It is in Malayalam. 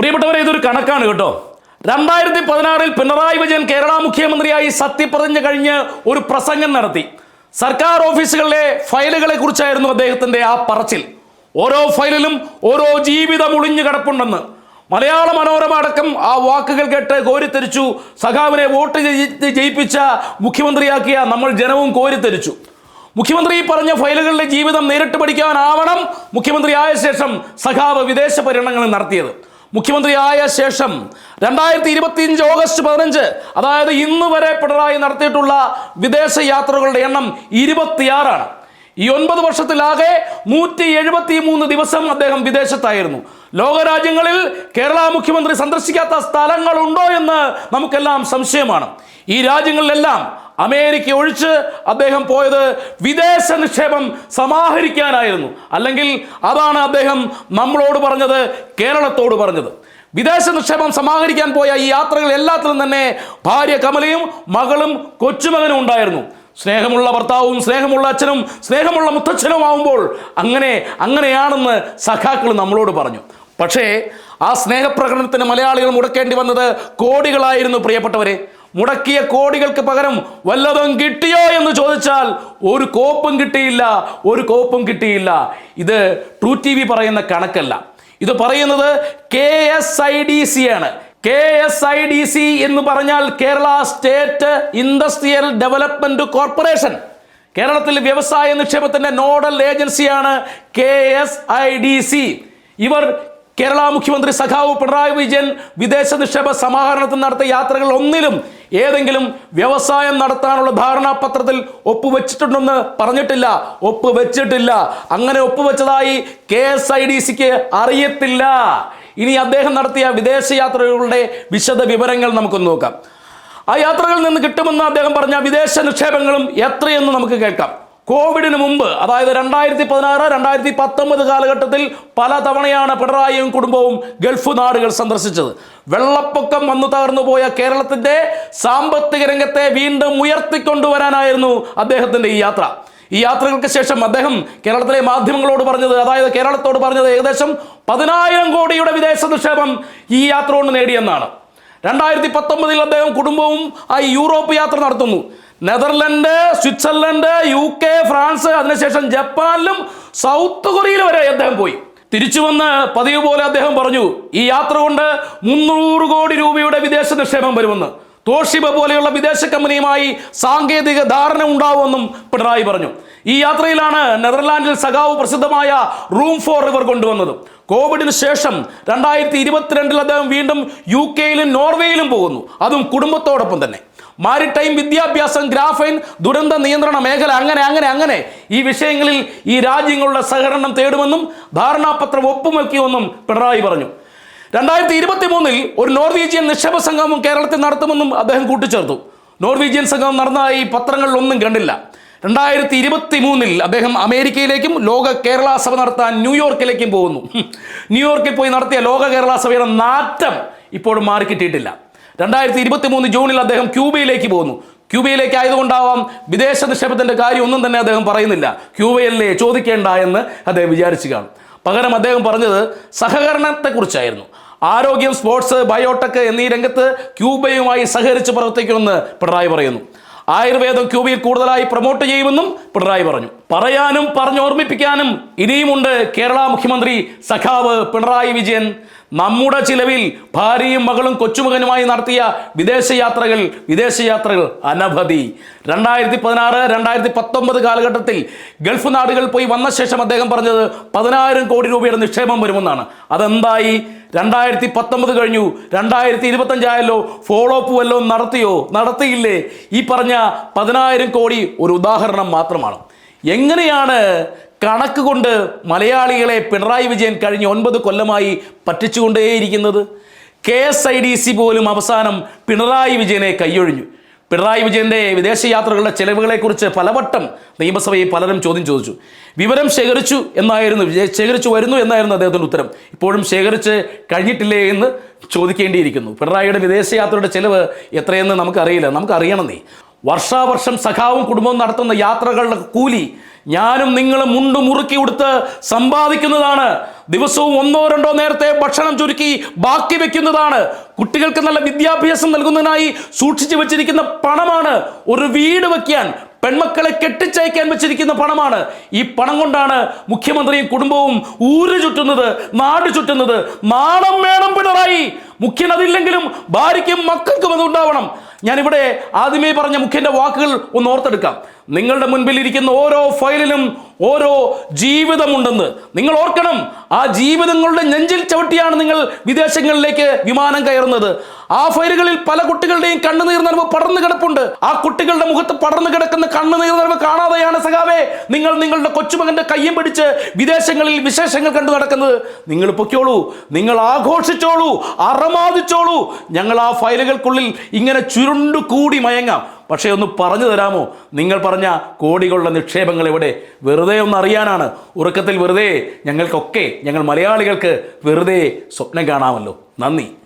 പ്രിയപ്പെട്ടവരെ ഇതൊരു കണക്കാണ് കേട്ടോ. രണ്ടായിരത്തി പതിനാറിൽ പിണറായി വിജയൻ കേരള മുഖ്യമന്ത്രിയായി സത്യപ്രതിജ്ഞ കഴിഞ്ഞ് ഒരു പ്രസംഗം നടത്തി. സർക്കാർ ഓഫീസുകളിലെ ഫയലുകളെ കുറിച്ചായിരുന്നു അദ്ദേഹത്തിന്റെ ആ പറച്ചിൽ. ഓരോ ഫയലിലും ഓരോ ജീവിതം ഒളിഞ്ഞു കിടപ്പുണ്ടെന്ന്. മലയാള മനോരമ അടക്കം ആ വാക്കുകൾ കേട്ട് കോരിത്തെരിച്ചു സഖാവിനെ വോട്ട് ജയിപ്പിച്ച മുഖ്യമന്ത്രിയാക്കിയ നമ്മൾ ജനവും കോരിത്തെരിച്ചു മുഖ്യമന്ത്രി പറഞ്ഞ ഫയലുകളുടെ ജീവിതം നേരിട്ട് പഠിക്കാനാവണം മുഖ്യമന്ത്രി ആയ ശേഷം സഖാവ് വിദേശ പര്യടനങ്ങൾ നടത്തിയത്. മുഖ്യമന്ത്രി ആയ ശേഷം രണ്ടായിരത്തി ഇരുപത്തിയഞ്ച് ഓഗസ്റ്റ് പതിനഞ്ച് അതായത് ഇന്ന് വരെ പിണറായി നടത്തിയിട്ടുള്ള വിദേശ യാത്രകളുടെ എണ്ണം ഇരുപത്തിയാറാണ്. ഈ ഒൻപത് വർഷത്തിലാകെ നൂറ്റി എഴുപത്തി മൂന്ന് ദിവസം അദ്ദേഹം വിദേശത്തായിരുന്നു. ലോകരാജ്യങ്ങളിൽ കേരള മുഖ്യമന്ത്രി സന്ദർശിക്കാത്ത സ്ഥലങ്ങളുണ്ടോ എന്ന് നമുക്കെല്ലാം സംശയമാണ്. ഈ രാജ്യങ്ങളിലെല്ലാം അമേരിക്ക ഒഴിച്ച് അദ്ദേഹം പോയത് വിദേശ നിക്ഷേപം സമാഹരിക്കാനായിരുന്നു. അല്ലെങ്കിൽ അതാണ് അദ്ദേഹം നമ്മളോട് പറഞ്ഞത് കേരളത്തോട് പറഞ്ഞത്. വിദേശ നിക്ഷേപം സമാഹരിക്കാൻ പോയ ഈ യാത്രകൾ എല്ലാത്തിലും തന്നെ ഭാര്യ കമലയും മകളും കൊച്ചുമകനും ഉണ്ടായിരുന്നു. സ്നേഹമുള്ള ഭർത്താവും സ്നേഹമുള്ള അച്ഛനും സ്നേഹമുള്ള മുത്തച്ഛനും ആവുമ്പോൾ അങ്ങനെ അങ്ങനെയാണെന്ന് സഖാക്കൾ നമ്മളോട് പറഞ്ഞു. പക്ഷേ ആ സ്നേഹപ്രകടനത്തിന് മലയാളികൾ മുടക്കേണ്ടി വന്നത് കോടികളായിരുന്നു പ്രിയപ്പെട്ടവരെ. മുടക്കിയ കോടികൾക്ക് പകരം വല്ലതും കിട്ടിയോ എന്ന് ചോദിച്ചാൽ ഒരു കോപ്പും കിട്ടിയില്ല ഒരു കോപ്പും കിട്ടിയില്ല. ഇത് ട്രൂ ടി വി പറയുന്ന കണക്കല്ല. ഇത് പറയുന്നത് K S I D C ആണ്. K S I D C എന്ന് പറഞ്ഞാൽ Kerala state industrial development corporation. കേരളത്തിൽ വ്യവസായ നിക്ഷേപത്തിന്റെ നോഡൽ ഏജൻസിയാണ് K S I D C. ഇവർ കേരള മുഖ്യമന്ത്രി സഖാവ് പിണറായി വിജയൻ വിദേശ നിക്ഷേപ സമാഹരണത്തിന് നടത്തിയ യാത്രകൾ ഒന്നിലും ഏതെങ്കിലും വ്യവസായം നടത്താനുള്ള ധാരണാപത്രത്തിൽ ഒപ്പുവെച്ചിട്ടുണ്ടെന്ന് പറഞ്ഞിട്ടില്ല. ഒപ്പുവെച്ചിട്ടില്ല. അങ്ങനെ ഒപ്പുവെച്ചതായി കെ എസ് ഐ ഡി സിക്ക് അറിയത്തില്ല. ഇനി അദ്ദേഹം നടത്തിയ വിദേശയാത്രകളുടെ വിശദ വിവരങ്ങൾ നമുക്കൊന്ന് നോക്കാം. ആ യാത്രകളിൽ നിന്ന് കിട്ടുമെന്ന് അദ്ദേഹം പറഞ്ഞ വിദേശ നിക്ഷേപങ്ങളും എത്രയെന്ന് നമുക്ക് കേൾക്കാം. കോവിഡിന് മുമ്പ് അതായത് രണ്ടായിരത്തി പതിനാറ് രണ്ടായിരത്തി പത്തൊമ്പത് കാലഘട്ടത്തിൽ പല തവണയാണ് പിണറായിയും കുടുംബവും ഗൾഫ് നാടുകൾ സന്ദർശിച്ചത്. വെള്ളപ്പൊക്കം വന്നു തകർന്നു പോയ കേരളത്തിന്റെ സാമ്പത്തിക രംഗത്തെ വീണ്ടും ഉയർത്തിക്കൊണ്ടുവരാനായിരുന്നു അദ്ദേഹത്തിന്റെ ഈ യാത്ര. ഈ യാത്രകൾക്ക് ശേഷം അദ്ദേഹം കേരളത്തിലെ മാധ്യമങ്ങളോട് പറഞ്ഞത് അതായത് കേരളത്തോട് പറഞ്ഞത് ഏകദേശം പതിനായിരം കോടിയുടെ വിദേശ നിക്ഷേപം ഈ യാത്ര കൊണ്ട് നേടിയെന്നാണ്. രണ്ടായിരത്തി പത്തൊമ്പതിൽ അദ്ദേഹം കുടുംബവും ആ യൂറോപ്പ് യാത്ര നടത്തുന്നു. Netherland Switzerland U K France അതിനുശേഷം ജപ്പാനിലും സൗത്ത് കൊറിയയിൽ വരെ അദ്ദേഹം പോയി. തിരിച്ചു വന്ന് പതിവ് പോലെ അദ്ദേഹം പറഞ്ഞു ഈ യാത്ര കൊണ്ട് മുന്നൂറ് കോടി രൂപയുടെ വിദേശ നിക്ഷേപം വരുമെന്ന്. തോഷിബ പോലെയുള്ള വിദേശ കമ്പനിയുമായി സാങ്കേതിക ധാരണ ഉണ്ടാവുമെന്നും പിണറായി പറഞ്ഞു. ഈ യാത്രയിലാണ് നെതർലാൻഡിൽ സഖാവ് പ്രസിദ്ധമായ റൂം ഫോർ റിവർ കൊണ്ടുവന്നത്. കോവിഡിന് ശേഷം രണ്ടായിരത്തി ഇരുപത്തിരണ്ടിൽ അദ്ദേഹം വീണ്ടും യു കെയിലും നോർവേയിലും പോകുന്നു. അതും കുടുംബത്തോടൊപ്പം തന്നെ. മാരിടൈം വിദ്യാഭ്യാസം ഗ്രാഫൈൻ ദുരന്ത നിയന്ത്രണ മേഖല അങ്ങനെ അങ്ങനെ അങ്ങനെ ഈ വിഷയങ്ങളിൽ ഈ രാജ്യങ്ങളുടെ സഹകരണം തേടുമെന്നും ധാരണാപത്രം ഒപ്പുവെക്കുമെന്നും പിണറായി പറഞ്ഞു. രണ്ടായിരത്തി ഇരുപത്തി മൂന്നിൽ ഒരു നോർവീജിയൻ നിക്ഷേപ സംഗമം കേരളത്തിൽ നടത്തുമെന്നും അദ്ദേഹം കൂട്ടിച്ചേർത്തു. നോർവീജിയൻ സംഗമം നടന്നതായി പത്രങ്ങളിൽ ഒന്നും കണ്ടില്ല. രണ്ടായിരത്തി ഇരുപത്തി മൂന്നിൽ അദ്ദേഹം അമേരിക്കയിലേക്കും ലോക കേരള സഭ നടത്താൻ ന്യൂയോർക്കിലേക്കും പോകുന്നു. ന്യൂയോർക്കിൽ പോയി നടത്തിയ ലോക കേരള സഭയുടെ നാറ്റം ഇപ്പോഴും മാറിക്കിട്ടിയിട്ടില്ല രണ്ടായിരത്തി ഇരുപത്തി മൂന്ന് ജൂണിൽ അദ്ദേഹം ക്യൂബയിലേക്ക് പോകുന്നു. ക്യൂബയിലേക്ക് ആയതുകൊണ്ടാവാം വിദേശ നിക്ഷേപത്തിന്റെ കാര്യം ഒന്നും തന്നെ അദ്ദേഹം പറയുന്നില്ല. ക്യൂബയല്ലേ ചോദിക്കേണ്ട എന്ന് അദ്ദേഹം വിചാരിച്ചു കാണും. പകരം അദ്ദേഹം പറഞ്ഞത് സഹകരണത്തെക്കുറിച്ചായിരുന്നു. ആരോഗ്യം സ്പോർട്സ് ബയോടെക് എന്നീ രംഗത്ത് ക്യൂബയുമായി സഹകരിച്ച് പ്രവർത്തിക്കുമെന്ന് പിണറായി പറയുന്നു. ആയുർവേദം ക്യൂബയിൽ കൂടുതലായി പ്രൊമോട്ട് ചെയ്യുമെന്നും പിണറായി പറഞ്ഞു. പറയാനും പറഞ്ഞോർമ്മിപ്പിക്കാനും ഇനിയുമുണ്ട് കേരള മുഖ്യമന്ത്രി സഖാവ് പിണറായി വിജയൻ. നമ്മുടെ ചിലവിൽ ഭാര്യയും മകളും കൊച്ചുമകനുമായി നടത്തിയ വിദേശയാത്രകൾ വിദേശയാത്രകൾ അനവധി. രണ്ടായിരത്തി പതിനാറ് രണ്ടായിരത്തി പത്തൊമ്പത് കാലഘട്ടത്തിൽ ഗൾഫ് നാടുകൾ പോയി വന്ന ശേഷം അദ്ദേഹം പറഞ്ഞത് പതിനായിരം കോടി രൂപയുടെ നിക്ഷേപം വരുമെന്നാണ്. അതെന്തായി? രണ്ടായിരത്തി പത്തൊമ്പത് കഴിഞ്ഞു. രണ്ടായിരത്തി ഇരുപത്തഞ്ചായല്ലോ ഫോളോ അപ്പ് വല്ലോ നടത്തിയോ? നടത്തിയില്ലേ? ഈ പറഞ്ഞ പതിനായിരം കോടി ഒരു ഉദാഹരണം മാത്രമാണ്. എങ്ങനെയാണ് കണക്ക് കൊണ്ട് മലയാളികളെ പിണറായി വിജയൻ കഴിഞ്ഞ ഒൻപത് കൊല്ലമായി പറ്റിച്ചുകൊണ്ടേയിരിക്കുന്നത്? K S I D C പോലും അവസാനം പിണറായി വിജയനെ കൈയൊഴിഞ്ഞു. പിണറായി വിജയന്റെ വിദേശയാത്രകളുടെ ചെലവുകളെക്കുറിച്ച് പലവട്ടം നിയമസഭയിൽ പലരും ചോദ്യം ചോദിച്ചു. വിവരം ശേഖരിച്ചു എന്നായിരുന്നു ശേഖരിച്ചു വരുന്നു എന്നായിരുന്നു അദ്ദേഹത്തിന്റെ ഉത്തരം. ഇപ്പോഴും ശേഖരിച്ച് കഴിഞ്ഞിട്ടില്ലേ എന്ന് ചോദിക്കേണ്ടിയിരിക്കുന്നു. പിണറായിയുടെ വിദേശയാത്രയുടെ ചെലവ് എത്രയെന്ന് നമുക്കറിയില്ല. നമുക്കറിയണം നീ. വർഷാവർഷം സഖാവും കുടുംബവും നടത്തുന്ന യാത്രകളുടെ കൂലി ഞാനും നിങ്ങളും മുണ്ട് മുറുക്കി കൊടുത്ത് സമ്പാദിക്കുന്നതാണ്. ദിവസവും ഒന്നോ രണ്ടോ നേരത്തെ ഭക്ഷണം ചുരുക്കി ബാക്കി വെക്കുന്നതാണ്. കുട്ടികൾക്ക് നല്ല വിദ്യാഭ്യാസം നൽകുന്നതിനായി സൂക്ഷിച്ചു വെച്ചിരിക്കുന്ന പണമാണ്. ഒരു വീട് വയ്ക്കാൻ പെൺമക്കളെ കെട്ടിച്ചയക്കാൻ വെച്ചിരിക്കുന്ന പണമാണ്. ഈ പണം കൊണ്ടാണ് മുഖ്യമന്ത്രിയും കുടുംബവും ഊര് ചുറ്റുന്നത് നാട് ചുറ്റുന്നത്. നാണം വേണം പിണറായി. മുഖ്യനതില്ലെങ്കിലും ഭാര്യയ്ക്കും മക്കൾക്കും അതുണ്ടാവണം. ഞാനിവിടെ ആദ്യമേ പറഞ്ഞ മുഖ്യന്റെ വാക്കുകൾ ഒന്ന് ഓർത്തെടുക്കാം. നിങ്ങളുടെ മുൻപിൽ ഇരിക്കുന്ന ഓരോ ഫയലിനും ഓരോ ജീവിതമുണ്ടെന്ന്. നിങ്ങൾ ഓർക്കണം ആ ജീവിതങ്ങളുടെ നെഞ്ചിൽ ചവിട്ടിയാണ് നിങ്ങൾ വിദേശങ്ങളിലേക്ക് വിമാനം കയറുന്നത്. ആ ഫയലുകളിൽ പല കുട്ടികളുടെയും കണ്ണുനീർ നിറവ് പടർന്നു കിടപ്പുണ്ട്. ആ കുട്ടികളുടെ മുഖത്ത് പടർന്നു കിടക്കുന്ന കണ്ണുനീർ നിറവ് കാണാതെയാണ് സഖാവേ നിങ്ങൾ നിങ്ങളുടെ കൊച്ചുമകന്റെ കയ്യും പിടിച്ച് വിദേശങ്ങളിൽ വിശേഷങ്ങൾ കണ്ടു നടക്കുന്നത്. നിങ്ങൾ പൊക്കോളൂ നിങ്ങൾ ആഘോഷിച്ചോളൂ അറമാദിച്ചോളൂ. ഞങ്ങൾ ആ ഫയലുകൾക്കുള്ളിൽ ഇങ്ങനെ ചുരുണ്ടു കൂടി മയങ്ങാം. പക്ഷേ ഒന്ന് പറഞ്ഞു തരാമോ? നിങ്ങൾ പറഞ്ഞ കോടികളുടെ നിക്ഷേപങ്ങൾ എവിടെ? വെറുതെ ഒന്ന് അറിയാനാണ്. ഉറക്കത്തിൽ വെറുതെ ഞങ്ങൾക്കൊക്കെ ഞങ്ങൾ മലയാളികൾക്ക് വെറുതെ സ്വപ്നം കാണാമല്ലോ. നന്ദി.